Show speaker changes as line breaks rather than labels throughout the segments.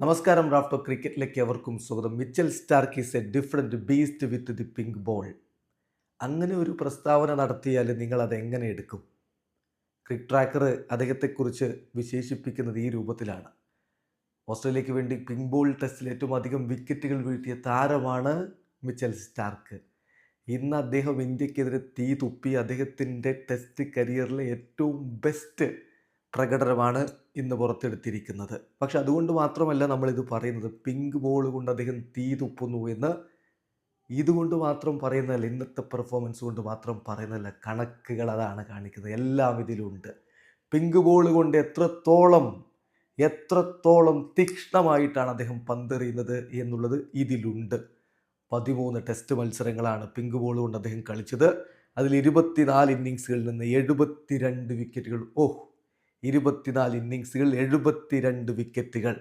നമസ്കാരം റാഫ്റ്റോ ക്രിക്കറ്റിലേക്ക് അവർക്കും സ്വാഗതം. Mitchell Starc is a different beast with the pink ball. അങ്ങനെ ഒരു പ്രസ്താവന നടത്തിയാൽ നിങ്ങൾ അത് എങ്ങനെ എടുക്കും? ക്രിക്ക് ട്രാക്കർ അദ്ദേഹത്തെക്കുറിച്ച് വിശേഷിപ്പിക്കുന്നത് ഈ രൂപത്തിലാണ്. ഓസ്ട്രേലിയക്ക് വേണ്ടി പിങ്ക് ബോൾ ടെസ്റ്റിൽ ഏറ്റവും അധികം വിക്കറ്റുകൾ വീഴ്ത്തിയ താരമാണ് മിച്ചൽ സ്റ്റാർക്ക്. ഇന്ന് അദ്ദേഹം ഇന്ത്യക്കെതിരെ തീ തുപ്പി അദ്ദേഹത്തിന്റെ ടെസ്റ്റ് കരിയറിലെ ഏറ്റവും ബെസ്റ്റ് പ്രകടനമാണ് ഇന്ന് പുറത്തെടുത്തിരിക്കുന്നത്. പക്ഷെ അതുകൊണ്ട് മാത്രമല്ല നമ്മളിത് പറയുന്നത് പിങ്ക് ബോൾ കൊണ്ട് അദ്ദേഹം തീ തുപ്പുന്നു എന്ന്. ഇതുകൊണ്ട് മാത്രം പറയുന്നതല്ല ഇന്നത്തെ പെർഫോമൻസ് കൊണ്ട് മാത്രം പറയുന്നതല്ല കണക്കുകൾ അതാണ് കാണിക്കുന്നത്. എല്ലാം ഇതിലുണ്ട്. പിങ്ക് ബോൾ കൊണ്ട് എത്രത്തോളം എത്രത്തോളം തീക്ഷ്ണമായിട്ടാണ് അദ്ദേഹം പന്തെറിയുന്നത് എന്നുള്ളത് ഇതിലുണ്ട്. പതിമൂന്ന് ടെസ്റ്റ് മത്സരങ്ങളാണ് പിങ്ക് ബോൾ കൊണ്ട് അദ്ദേഹം കളിച്ചത്. അതിൽ ഇരുപത്തിനാല് ഇന്നിങ്സുകളിൽ നിന്ന് എഴുപത്തിരണ്ട് വിക്കറ്റുകൾ ഓഹ് ഇരുപത്തിനാല് ഇന്നിങ്സുകൾ എഴുപത്തിരണ്ട് വിക്കറ്റുകൾ.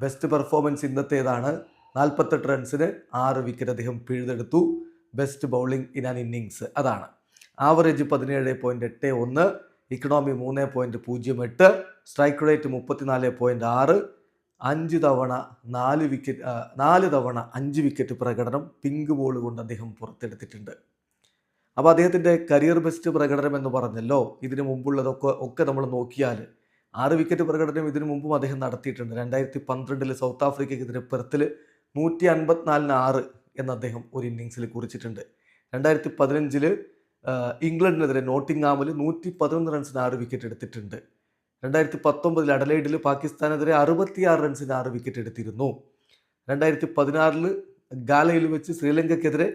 ബെസ്റ്റ് പെർഫോമൻസ് ഇന്നത്തേതാണ്. നാൽപ്പത്തെട്ട് റൺസിന് ആറ് വിക്കറ്റ് അദ്ദേഹം പിഴുതെടുത്തു. Best bowling in an innings അതാണ്. ആവറേജ് പതിനേഴ് പോയിന്റ് എട്ട് ഒന്ന് ഇക്കണോമി മൂന്ന് പോയിന്റ് പൂജ്യം എട്ട് സ്ട്രൈക്ക് റേറ്റ് മുപ്പത്തിനാല് പോയിന്റ് ആറ്. അഞ്ച് തവണ നാല് വിക്കറ്റ് നാല് തവണ അഞ്ച് വിക്കറ്റ് പ്രകടനം പിങ്ക് ബോൾ കൊണ്ട് അദ്ദേഹം പുറത്തെടുത്തിട്ടുണ്ട്. അപ്പോൾ അദ്ദേഹത്തിന്റെ കരിയർ ബെസ്റ്റ് പ്രകടനം എന്ന് പറഞ്ഞല്ലോ ഇതിനു മുമ്പുള്ളതൊക്കെ ഒക്കെ നമ്മൾ നോക്കിയാൽ. ആറ് വിക്കറ്റ് പ്രകടനം ഇതിനു മുമ്പും അദ്ദേഹം നടത്തിയിട്ടുണ്ട്. രണ്ടായിരത്തി പന്ത്രണ്ടിൽ സൗത്ത് ആഫ്രിക്കയ്ക്കെതിരെ പെർത്തിൽ നൂറ്റി അൻപത്തിനാലിന് ആറ് എന്ന് അദ്ദേഹം ഒരു ഇന്നിങ്സിൽ കുറിച്ചിട്ടുണ്ട്. രണ്ടായിരത്തി പതിനഞ്ചിൽ ഇംഗ്ലണ്ടിനെതിരെ നോട്ടിംഗാമിൽ നൂറ്റി പതിനൊന്ന് റൺസിന് ആറ് വിക്കറ്റ് എടുത്തിട്ടുണ്ട്. രണ്ടായിരത്തി പത്തൊമ്പതിൽ അഡലൈഡിൽ പാകിസ്ഥാനെതിരെ അറുപത്തിയാറ് റൺസിന് ആറ് വിക്കറ്റ് എടുത്തിരുന്നു. രണ്ടായിരത്തി പതിനാറിൽ ഗാലയിൽ വെച്ച് ശ്രീലങ്കയ്ക്കെതിരെ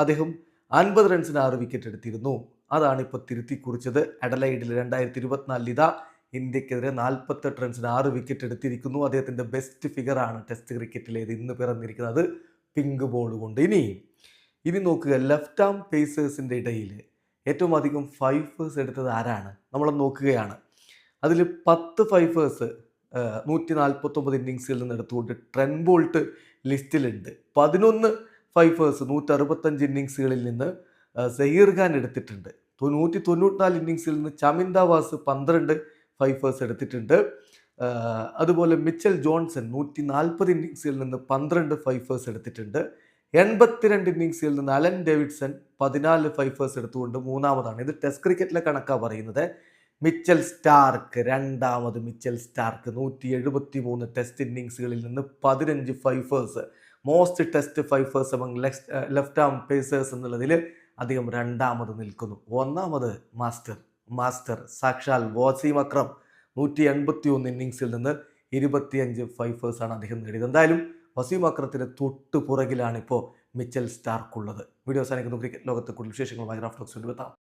അദ്ദേഹം അൻപത് റൺസിന് ആറ് വിക്കറ്റ് എടുത്തിരുന്നു. അതാണ് ഇപ്പോൾ തിരുത്തി കുറിച്ചത്. അഡലൈഡിൽ രണ്ടായിരത്തി ഇരുപത്തിനാലിൽ ഇതാ ഇന്ത്യക്കെതിരെ നാൽപ്പത്തെട്ട് റൺസിന് ആറ് വിക്കറ്റ് എടുത്തിരിക്കുന്നു. അദ്ദേഹത്തിന്റെ ബെസ്റ്റ് ഫിഗറാണ് ടെസ്റ്റ് ക്രിക്കറ്റിലേത് ഇന്ന് പിറന്നിരിക്കുന്നത്. പിങ്ക് ബോൾ കൊണ്ട്. ഇനി ഇനി നോക്കുക. ലെഫ്റ്റ് ആം പേസേഴ്സിന്റെ ഇടയിൽ ഏറ്റവും അധികം ഫൈഫേഴ്സ് എടുത്തത് ആരാണ്? നമ്മൾ നോക്കുകയാണ്. അതിൽ പത്ത് ഫൈഫേഴ്സ് നൂറ്റി നാൽപ്പത്തൊമ്പത് ഇന്നിങ്സിൽ നിന്ന് എടുത്തുകൊണ്ട് ട്രെൻ ബോൾട്ട് ലിസ്റ്റിലുണ്ട്. പതിനൊന്ന് ഫൈഫേഴ്സ് നൂറ്റി അറുപത്തഞ്ച് ഇന്നിങ്സുകളിൽ നിന്ന് സഹീർ ഖാൻ എടുത്തിട്ടുണ്ട്. നൂറ്റി തൊണ്ണൂറ്റിനാല് ഇന്നിങ്സിൽ നിന്ന് ചമിന്ദാവാസ് പന്ത്രണ്ട് ഫൈഫേഴ്സ് എടുത്തിട്ടുണ്ട്. അതുപോലെ മിച്ചൽ ജോൺസൺ നൂറ്റി നാൽപ്പത് ഇന്നിങ്സിൽ നിന്ന് പന്ത്രണ്ട് ഫൈഫേഴ്സ് എടുത്തിട്ടുണ്ട്. എൺപത്തിരണ്ട് ഇന്നിങ്സിൽ നിന്ന് അലൻ ഡേവിഡ്സൺ പതിനാല് ഫൈഫേഴ്സ് എടുത്തുകൊണ്ട് മൂന്നാമതാണ്. ഇത് ടെസ്റ്റ് ക്രിക്കറ്റിലെ കണക്കാണ് പറയുന്നത്. മിച്ചൽ സ്റ്റാർക്ക് രണ്ടാമത് മിച്ചൽ സ്റ്റാർക്ക് നൂറ്റി എഴുപത്തി മൂന്ന് ടെസ്റ്റ് ഇന്നിങ്സുകളിൽ നിന്ന് പതിനഞ്ച് fifers most test fifers among left arm pacers എന്നുള്ളതിൽ അദ്ദേഹം രണ്ടാമത് നിൽക്കുന്നു. ഒന്നാമത് മാസ്റ്റർ മാസ്റ്റർ സാക്ഷാൽ വാസീം അക്രം നൂറ്റി എൺപത്തി ഒന്ന് ഇന്നിങ്സിൽ നിന്ന് ഇരുപത്തിയഞ്ച് ഫൈഫേഴ്സാണ് അദ്ദേഹം നേടിയത്. എന്തായാലും വസീം അക്രത്തിന് തൊട്ട് പുറകിലാണ് ഇപ്പോൾ മിച്ചൽ സ്റ്റാർക്കുള്ളത്. വീഡിയോ അവസാനിക്കുന്നു. ക്രിക്കറ്റ് ലോകത്തെ കൂടുതൽ വിശേഷങ്ങളുമായി റാഫ്റ്റോക്സ് എത്താം.